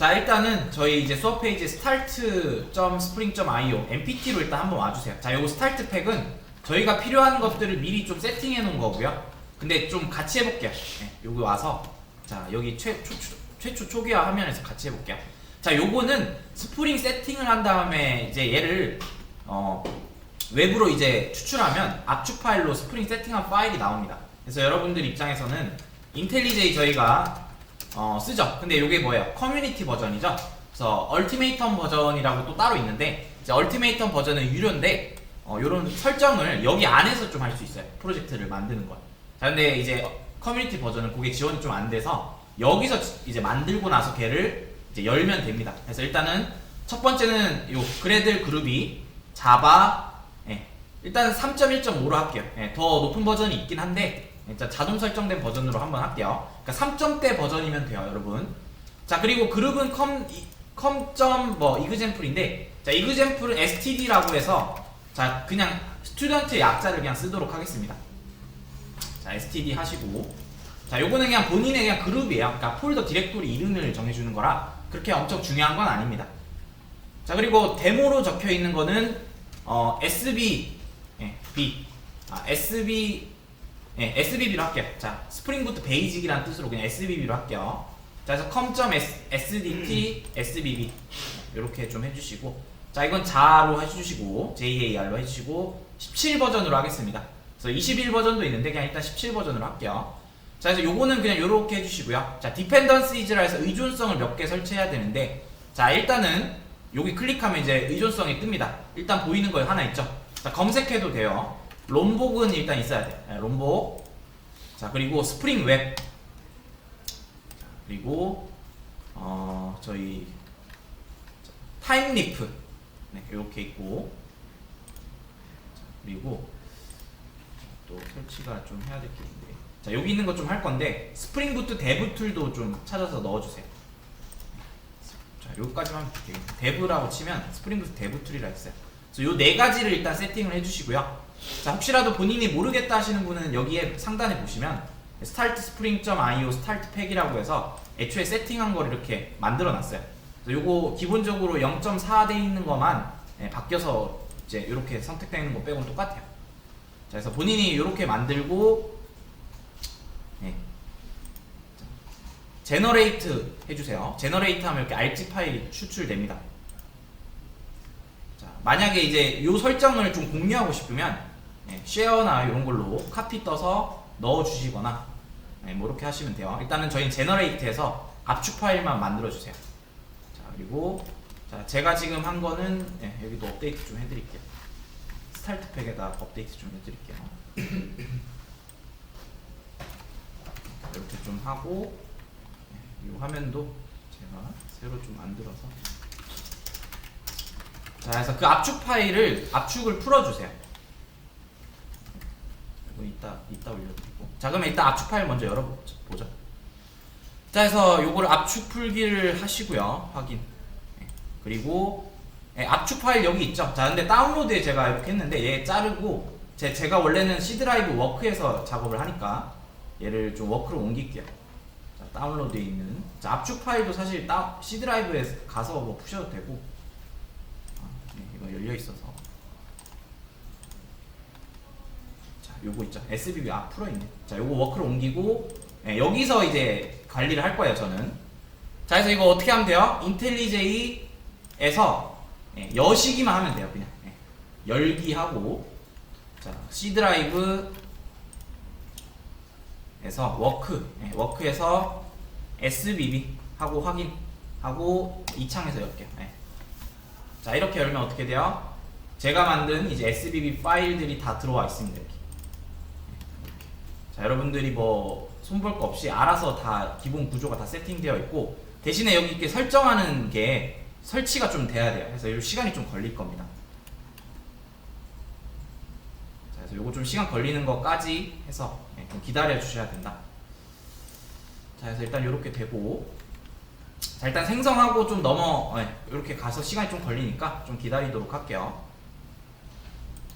자 일단은 저희 이제 수업 페이지 start.spring.io mpt로 일단 한번 와주세요. 자 요거 스타트 팩은 저희가 필요한 것들을 미리 좀 세팅해 놓은 거고요. 근데 좀 같이 해볼게요. 네, 여기 와서 자 여기 최, 초, 초, 최초 초기화 화면에서 같이 해볼게요. 자 요거는 스프링 세팅을 한 다음에 이제 얘를 어, 외부로 이제 추출하면 압축 파일로 스프링 세팅한 파일이 나옵니다. 그래서 여러분들 입장에서는 인텔리제이 저희가 어, 쓰죠. 근데 이게 뭐예요? 커뮤니티 버전이죠. 그래서 얼티메이텀 버전이라고 또 따로 있는데 이제 얼티메이텀 버전은 유료인데 어, 이런 설정을 여기 안에서 좀 할 수 있어요. 프로젝트를 만드는 거. 자, 근데 이제 커뮤니티 버전은 그게 지원이 좀 안 돼서 여기서 이제 만들고 나서 걔를 이제 열면 됩니다. 그래서 일단은 첫 번째는 요 그래들 그룹이 자바 예, 일단 3.1.5로 할게요. 예, 더 높은 버전이 있긴 한데 일단 자동 설정된 버전으로 한번 할게요. 그러니까 3점대 버전이면 돼요, 여러분. 자 그리고 그룹은 컴 컴점 뭐 이그젠플인데 자 이그젠플은 std라고 해서 자 그냥 스튜던트 약자를 그냥 쓰도록 하겠습니다. 자 std 하시고 자 요거는 그냥 본인의 그냥 그룹이에요. 그러니까 폴더 디렉토리 이름을 정해주는 거라 그렇게 엄청 중요한 건 아닙니다. 자 그리고 데모로 적혀 있는 거는 어, SB 예, B 아, SB 예, SBB로 할게요. 자 스프링부트 베이직이라는 뜻으로 그냥 SBB로 할게요. 자 그래서 com.sdt SBB 이렇게 좀 해주시고 자 이건 자로 해주시고 JAR로 해주시고 17 버전으로 하겠습니다. 그래서 21 버전도 있는데 그냥 일단 17 버전으로 할게요. 자 그래서 요거는 그냥 요렇게 해주시고요. 자 디펜던시즈라 해서 의존성을 몇 개 설치해야 되는데 자 일단은 여기 클릭하면 이제 의존성이 뜹니다. 일단 보이는 거 하나 있죠. 자 검색해도 돼요. 롬복은 일단 있어야 돼. 네, 롬복. 자 그리고 스프링 웹. 자, 그리고 어 저희 타임 리프. 네 이렇게 있고. 자, 그리고 또 설치가 좀 해야 될 게 있는데. 자 여기 있는 거 좀 할 건데 스프링 부트 데브 툴도 좀 찾아서 넣어 주세요. 자 여기까지만 돼요. 데브라고 치면 스프링 부트 데브 툴이라 있어요. 그래서 요 네 가지를 일단 세팅을 해 주시고요. 자 혹시라도 본인이 모르겠다 하시는 분은 여기에 상단에 보시면 스타트 스프링.io 스타트 팩이라고 해서 애초에 세팅한 걸 이렇게 만들어 놨어요. 그래서 요거 기본적으로 0.4돼 있는 것만 예, 바뀌어서 이제 이렇게 선택되어 있는 거 빼고는 똑같아요. 자, 그래서 본인이 이렇게 만들고 예. 자, 제너레이트 해주세요. 제너레이트 하면 이렇게 알지 파일이 추출됩니다. 자, 만약에 이제 요 설정을 좀 공유하고 싶으면 예, 쉐어나 이런 걸로 카피 떠서 넣어 주시거나 예, 뭐 이렇게 하시면 돼요. 일단은 저희는 제너레이트해서 압축 파일만 만들어 주세요. 자 그리고 자 제가 지금 한 거는 예, 여기도 업데이트 좀 해드릴게요. 스타트 팩에다 업데이트 좀 해드릴게요. 이렇게 좀 하고 예, 이 화면도 제가 새로 좀 만들어서 자 그래서 그 압축 파일을 압축을 풀어주세요. 이거 이따 이따 올려드리고 자 그러면 일단 압축 파일 먼저 열어보죠. 자 해서 요거를 압축 풀기를 하시고요 확인. 예, 그리고 예, 압축 파일 여기 있죠. 자 근데 다운로드에 제가 이렇게 했는데 얘 자르고 제, 제가 원래는 C 드라이브 워크에서 작업을 하니까 얘를 좀 워크로 옮길게요. 자, 다운로드에 있는 자, 압축 파일도 사실 다, C 드라이브에 가서 뭐 푸셔도 되고 아, 네, 이거 열려 있어서 자 요거 있죠 SBB 아 풀어 있네 자 요거 워크로 옮기고 예, 여기서 이제 관리를 할 거예요 저는 자 그래서 이거 어떻게 하면 돼요 인텔리제이에서 예, 여시기만 하면 돼요 그냥 예, 열기 하고 자 C 드라이브 에서 워크 예, 워크에서 SBB 하고 확인하고 이 창에서 열게요. 예. 자 이렇게 열면 어떻게 돼요? 제가 만든 이제 SBB 파일들이 다 들어와 있습니다. 이렇게. 예. 자 여러분들이 뭐 손볼 거 없이 알아서 다 기본 구조가 다 세팅되어 있고 대신에 여기 이렇게 설정하는 게 설치가 좀 돼야 돼요. 그래서 이 시간이 좀 걸릴 겁니다. 자, 그래서 요거 좀 시간 걸리는 것까지 해서 예, 좀 기다려 주셔야 된다. 자, 그래서 일단 이렇게 되고 자, 일단 생성하고 좀 넘어 예, 이렇게 가서 시간이 좀 걸리니까 좀 기다리도록 할게요.